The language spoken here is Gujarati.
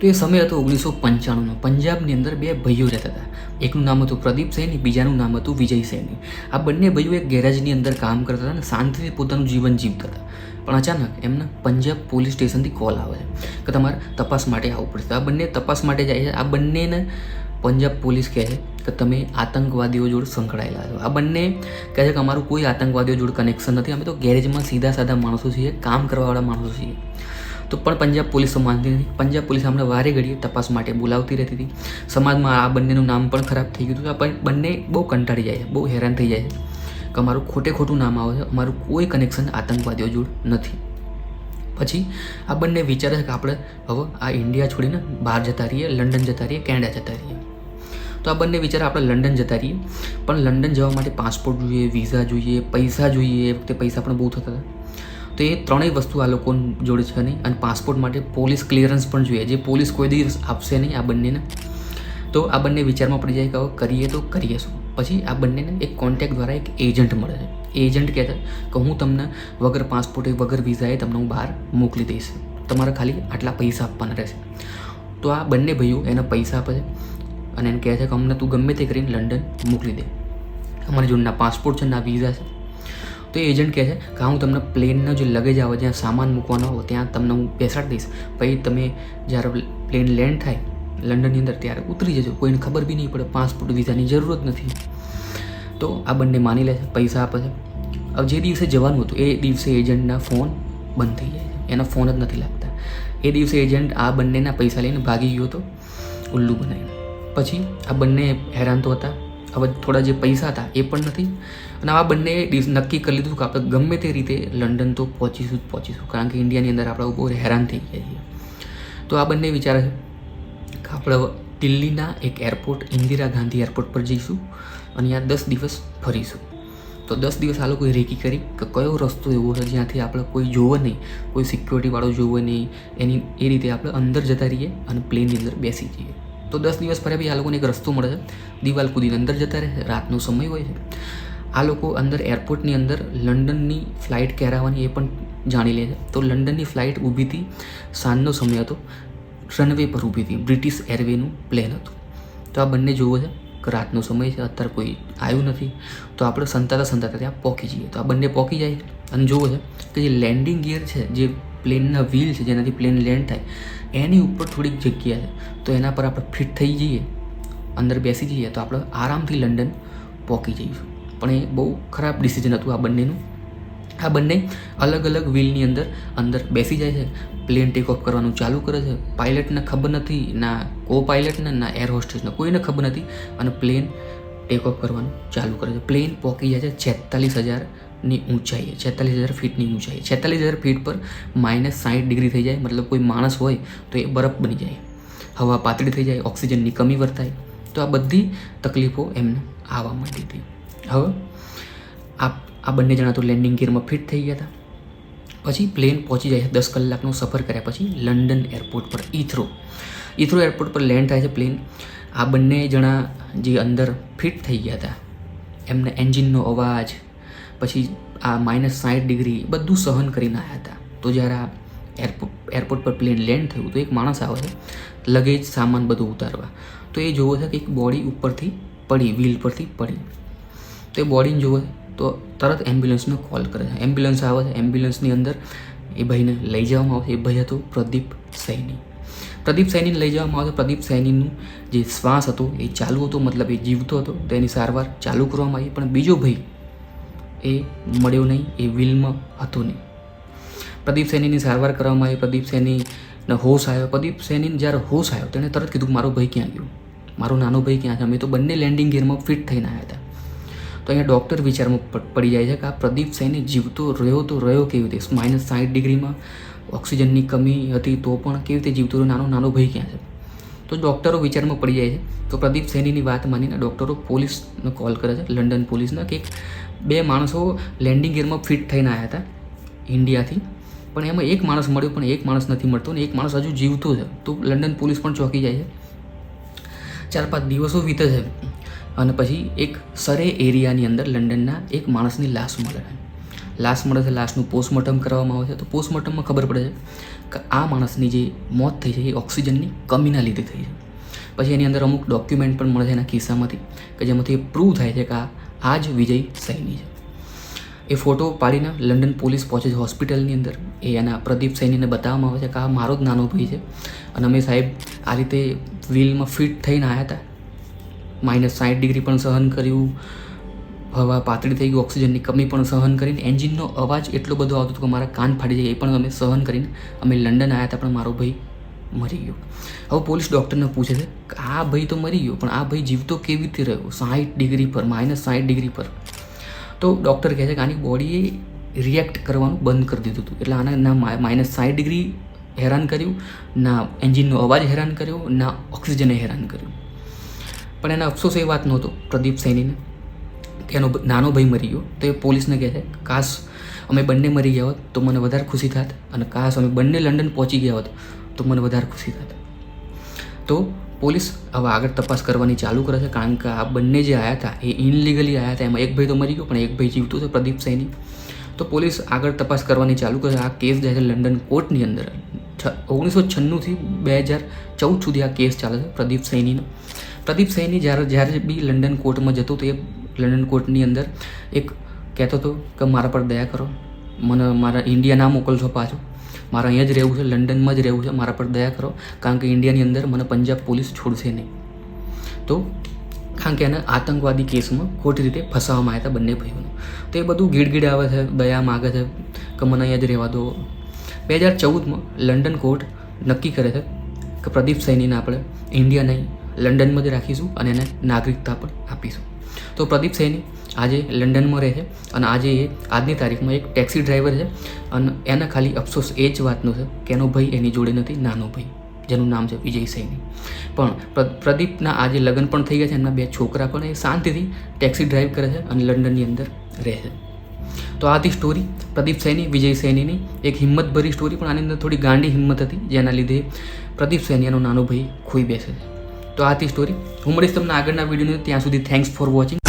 તો એ સમય હતો ઓગણીસો પંચાણુંનો. પંજાબની અંદર બે ભાઈઓ રહેતા હતા. એકનું નામ હતું પ્રદીપ સૈની, બીજાનું નામ હતું વિજય સૈની. આ બંને ભાઈઓ એક ગેરેજની અંદર કામ કરતા હતા અને શાંતિથી પોતાનું જીવન જીવતા હતા. પણ અચાનક એમને પંજાબ પોલીસ સ્ટેશનથી કોલ આવે છે કે તમારે તપાસ માટે આવવું પડશે. આ બંને તપાસ માટે જાય છે. આ બંનેને પંજાબ પોલીસ કહે છે કે તમે આતંકવાદીઓ જોડે સંકળાયેલા છો. આ બંને કહે છે કે અમારું કોઈ આતંકવાદીઓ જોડે કનેક્શન નથી. અમે તો ગેરેજમાં સીધા સાધા માણસો છીએ, કામ કરવાવાળા માણસો છીએ. તો પણ પંજાબ પોલીસ માનતી નથી. પંજાબ પોલીસ અમને વારે ઘડીએ તપાસ માટે બોલાવતી રહેતી હતી. સમાજમાં આ બંનેનું નામ પણ ખરાબ થઈ ગયું હતું. આ બંને બહુ કંટાળી જાય બહુ હેરાન થઈ જાય કે અમારું ખોટે ખોટું નામ આવે છે. અમારું કોઈ કનેક્શન આતંકવાદીઓ જોડ નથી. પછી આ બંને વિચારે છે કે આપણે હવે આ ઇન્ડિયા છોડીને બહાર જતા રહીએ, લંડન જતા રહીએ, કેનેડા જતા રહીએ. તો આ બંને વિચારે આપણે લંડન જતા રહીએ. પણ લંડન જવા માટે પાસપોર્ટ જોઈએ વિઝા જોઈએ, પૈસા જોઈએ. એ વખતે પૈસા પણ બહુ થતા હતા. તો એ ત્રણેય વસ્તુ આ લોકો જોડે છે નહીં. અને પાસપોર્ટ માટે પોલીસ ક્લિયરન્સ પણ જોઈએ. જે પોલીસ કોઈ દિવસ આપશે નહીં આ બંનેને. તો આ બંને વિચારમાં પડી જાય કે હવે કરીએ તો કરીએ શું? પછી આ બંનેને એક કોન્ટેક્ટ દ્વારા એક એજન્ટ મળે છે. એજન્ટ કહે છે કે હું તમને વગર પાસપોર્ટે વગર વિઝાએ તમને હું બહાર મોકલી દઈશ. તમારે ખાલી આટલા પૈસા આપવાના રહેશે. તો આ બંને ભાઈઓ એને પૈસા આપે છે અને એને કહે છે કે અમને તું ગમે તે કરીને લંડન મોકલી દે. અમારી જોડના પાસપોર્ટ છે, ના વિઝા છે. તો એ એજન્ટ કહે છે કે હું તમને પ્લેનનો જે લગેજ આવે, જ્યાં સામાન મૂકવાનો હોય, ત્યાં તમને હું બેસાડી દઈશ. પછી તમે જ્યારે પ્લેન લેન્ડ થાય લંડનની અંદર, ત્યારે ઉતરી જજો. કોઈને ખબર બી નહીં પડે, પાસપોર્ટ, વિઝાની જરૂરત નથી. તો આ બંને માની લે છે, પૈસા આપે છે. હવે જે દિવસે જવાનું હતું, એ દિવસે એજન્ટના ફોન બંધ થઈ જાય છે. એના ફોન જ નથી લાગતા. એ દિવસે એજન્ટ આ બંનેના પૈસા લઈને ભાગી ગયો હતો, ઉલ્લુ બનાવીને. પછી આ બંને હેરાન તો હતા. હવે થોડા જે પૈસા હતા એ પણ નથી. અને આ બંને નક્કી કરી લીધું કે આપણે ગમે તે રીતે લંડન તો પહોંચીશું જ પહોંચીશું, કારણ કે ઇન્ડિયાની અંદર આપણે બહુ હેરાન થઈ ગયા છીએ. તો આ બંને વિચારે કે આપણે દિલ્હીના એક એરપોર્ટ, ઇન્દિરા ગાંધી એરપોર્ટ પર જઈશું અને ત્યાં દસ દિવસ ફરીશું. તો દસ દિવસ આ લોકોએ રેકી કરી કે કયો રસ્તો એવો છે જ્યાંથી આપણે કોઈ જોવે નહીં, કોઈ સિક્યોરિટીવાળો જોવે નહીં. એની, એ રીતે આપણે અંદર જતા રહીએ અને પ્લેનની અંદર બેસી જઈએ. તો દસ દિવસ ફર્યા પછી આ લોકોને એક રસ્તો મળે છે. દિવાલ કૂદીને અંદર જતા રહે રાતનો સમય હોય છે. આ લોકો અંદર એરપોર્ટની અંદર લંડનની ફ્લાઇટ કહેરાવાની એ પણ જાણી લે છે. તો લંડનની ફ્લાઇટ ઊભી હતી. સાંજનો સમય હતો. રનવે પર ઊભી હતી. બ્રિટિશ એરવેનું પ્લેન હતું. તો આ બંને જોવો છે કે રાતનો સમય છે. અત્યારે કોઈ આવ્યું નથી. તો આપણે સંતાતા સંતાતા ત્યાં પહોંચી જઈએ. તો આ બંને પહોંચી જાય અને જોવો છે કે જે લેન્ડિંગ ગિયર છે, જે પ્લેનના વ્હીલ છે, જેનાથી પ્લેન લેન્ડ થાય, એની ઉપર થોડીક જગ્યા છે. તો એના પર આપણે ફિટ થઈ જઈએ, અંદર બેસી જઈએ, તો આપણે આરામથી લંડન પહોંચી જઈશું. પણ એ બહુ ખરાબ ડિસિઝન હતું આ બંનેનું. આ બંને અલગ અલગ વ્હીલની અંદર અંદર બેસી જાય છે, પ્લેન ટેક ઓફ કરવાનું ચાલુ કરે છે. પાયલટને ખબર નથી, ના કો પાયલટને ના એર હોસ્ટેસને કોઈને ખબર નથી. અને પ્લેન ટેક ઓફ કરવાનું ચાલુ કરે છે. પ્લેન પહોંચી જાય છે છેતાલીસ હજારની ઊંચાઈએ છેતાલીસ હજાર ફીટની ઊંચાઈ છેતાલીસ હજાર ફીટ પર માઇનસ સાઠ ડિગ્રી થઈ જાય, મતલબ કોઈ માણસ હોય તો એ બરફ બની જાય. હવા પાતળી થઈ જાય, ઓક્સિજનની કમી વર્તાય. તો આ બધી તકલીફો એમને આવવા માંડી હતી. હવે આ આ બંને જણા તો લેન્ડિંગ ગિયરમાં ફિટ થઈ ગયા હતા. પછી પ્લેન પહોંચી જાય દસ કલાકનો સફર કર્યા પછી લંડન એરપોર્ટ પર ઈથ્રો ઈથ્રો એરપોર્ટ પર લેન્ડ થાય છે પ્લેન આ બંને જણા જે અંદર ફિટ થઈ ગયા હતા, એમને એન્જિનનો અવાજ પછી આ માઇનસ સાઠ ડિગ્રી બધું સહન કરીને આવ્યા હતા. તો જ્યારે આ એરપોર્ટ એરપોર્ટ પર પ્લેન લેન્ડ થયું તો એક માણસ આવે છે લગેજ સામાન બધું ઉતારવા. તો એ જોવો છે કે એક બોડી ઉપરથી પડી વ્હીલ પરથી પડી. તો એ બોડીને જોવે તો તરત એમ્બ્યુલન્સનો કોલ કરે છે. એમ્બ્યુલન્સ આવે છે એમ્બ્યુલન્સની અંદર એ ભાઈને લઈ જવામાં આવશે. એ ભાઈ હતો પ્રદીપ સૈની. પ્રદીપ સૈનીને લઈ જવામાં આવશે. પ્રદીપ સૈનીનું જે શ્વાસ હતો, એ ચાલુ હતો, મતલબ એ જીવતો હતો તેની સારવાર ચાલુ કરવામાં આવી. પણ બીજો ભાઈ એ મળ્યો નહીં, એ વિલમાં હતો નહીં. પ્રદીપ સૈનીની સારવાર કરવામાં આવી, પ્રદીપ સૈનીને હોશ આવ્યો. પ્રદીપ સૈનીને જ્યારે હોશ આવ્યો, તેણે તરત કીધું મારો ભાઈ ક્યાં ગયો? મારો નાનો ભાઈ ક્યાં છે? અમે તો બંને લેન્ડિંગ ગિયરમાં ફિટ થઈને આવ્યા હતા. તો અહીંયા ડૉક્ટર વિચારમાં પડી જાય છે કે આ પ્રદીપ સૈની જીવતો રહ્યો તો રહ્યો કેવી રીતે? માઇનસ સાઠ ડિગ્રીમાં ઓક્સિજનની કમી હતી તો પણ કેવી રીતે જીવતો રહ્યો? નાનો નાનો ભાઈ ક્યાં છે? તો ડૉક્ટરો વિચારમાં પડી જાય છે. તો પ્રદીપ સૈનીની વાત માનીને ડૉક્ટરો પોલીસને કોલ કરે છે, લંડન પોલીસના કે બે માણસો લેન્ડિંગ ગિયરમાં ફિટ થઈને આવ્યા હતા ઇન્ડિયાથી. પણ એમાં એક માણસ મળ્યો, પણ એક માણસ નથી મળતો ને એક માણસ હજુ જીવતો છે. તો લંડન પોલીસ પણ ચોંકી જાય છે. ચાર પાંચ દિવસો વીતે છે. અને પછી એક સરે એરિયાની અંદર લંડનના એક માણસની લાશ મળે. છે લાશ મળે છે લાશનું પોસ્ટમોર્ટમ કરવામાં આવે છે, તો પોસ્ટમોર્ટમમાં ખબર પડે છે કે આ માણસની જે મોત થઈ છે, એ ઓક્સિજનની કમીના લીધે થઈ છે. પછી એની અંદર અમુક ડોક્યુમેન્ટ પણ મળે છે એના કિસ્સામાંથી કે જેમાંથી એ પ્રૂવ થાય છે કે આ જ વિજય સૈની છે. એ ફોટો પાડીને લંડન પોલીસ પહોંચે છે હોસ્પિટલની અંદર. એ એના પ્રદીપ સૈનીને બતાવવામાં આવે છે કે આ મારો જ નાનો ભાઈ છે. અને અમે સાહેબ આ રીતે વ્હીલમાં ફિટ થઈને આવ્યા હતા. માઇનસ સાઠ ડિગ્રી પણ સહન કર્યું. હવા પાતળી થઈ ગઈ, ઓક્સિજનની કમી પણ સહન કરીને એન્જિનનો અવાજ એટલો બધો આવતો હતો કે મારા કાન ફાટી જાય એ પણ અમે સહન કરીને અમે લંડન આવ્યા હતા, પણ મારો ભાઈ મરી ગયો. હવે પોલીસ ડૉક્ટરને પૂછે છે કે આ ભાઈ તો મરી ગયો, પણ આ ભાઈ જીવતો કેવી રીતે રહ્યો? સાઠ ડિગ્રી પર, માઇનસ સાઠ ડિગ્રી પર. તો ડૉક્ટર કહે છે કે આની બોડીએ રિએક્ટ કરવાનું બંધ કરી દીધું હતું. એટલે આને ના માઇનસ સાઠ ડિગ્રી હેરાન કર્યું, ના એન્જિનનો અવાજ હેરાન કર્યો, ના ઓક્સિજને હેરાન કર્યું. પણ એના અફસોસ એ વાત નહોતો પ્રદીપ સૈનીને. એનો નાનો ભાઈ મરી ગયો, તો એ પોલીસને કહે છે, કાશ અમે બંને મરી ગયા હોત, તો મને વધારે ખુશી થાત અને કાશ અમે બંને લંડન પહોંચી ગયા હોત, તો મને વધારે ખુશી થાત. તો પોલીસ હવે આગળ તપાસ કરવાની ચાલુ કરે છે, કારણ કે આ બંને જે આવ્યા હતા, એ ઇનલીગલી આવ્યા હતા. એમાં એક ભાઈ તો મરી ગયો, પણ એક ભાઈ જીવતો હતો, પ્રદીપ સૈની. તો પોલીસ આગળ તપાસ કરવાની ચાલુ કરે છે. આ કેસ જાય છે લંડન કોર્ટની અંદર ઓગણીસો છન્નુંથી બે હજાર ચૌદ સુધી આ કેસ ચાલે છે પ્રદીપ સૈનીનો. પ્રદીપ સૈની જ્યારે જ્યારે બી લંડન કોર્ટમાં જતો તો એ લંડન કોર્ટની અંદર એક કહેતો હતો કે મારા પર દયા કરો. મને મારા ઇન્ડિયા ના મોકલશો પાછું. મારે અહીંયા જ રહેવું છે, લંડનમાં જ રહેવું છે, મારા પર દયા કરો. કારણ કે ઇન્ડિયાની અંદર મને પંજાબ પોલીસ છોડશે નહીં. તો કારણ કે એને આતંકવાદી કેસમાં ખોટી રીતે ફસાવવામાં આવ્યા હતા બંને ભાઈઓને. તો એ બધું ગીડગીડ આવે છે, દયા માગે છે કે મને અહીંયા જ રહેવા દો. બે હજાર ચૌદમાં લંડન કોર્ટ નક્કી કરે છે કે પ્રદીપ સૈનીને આપણે ઇન્ડિયા નહીં લંડનમાં જ રાખીશું અને એને નાગરિકતા પણ આપીશું. તો પ્રદીપ સૈની આજે લંડનમાં રહે છે અને આજે એ આજની તારીખમાં એક ટેક્સી ડ્રાઈવર છે અને એના ખાલી અફસોસ એ જ વાતનો છે કે એનો ભાઈ એની જોડે નથી, નાનો ભાઈ, જેનું નામ છે વિજય સૈની. પણ પ્રદીપના આજે લગ્ન પણ થઈ ગયા છે, એમના બે છોકરા પણ એ શાંતિથી ટેક્સી ડ્રાઈવ કરે છે અને લંડનની અંદર રહે છે. તો આ હતી સ્ટોરી પ્રદીપ સૈની, વિજય સૈનીની એક હિંમતભરી સ્ટોરી પણ આની અંદર થોડી ગાંડી હિંમત હતી, જેના લીધે પ્રદીપ સૈની એનો નાનો ભાઈ ખોઈ બેસે છે. તો આ હતી સ્ટોરી હું મળીશ તમને આગળના વિડીયોને ત્યાં સુધી થેન્ક્સ ફોર વોચિંગ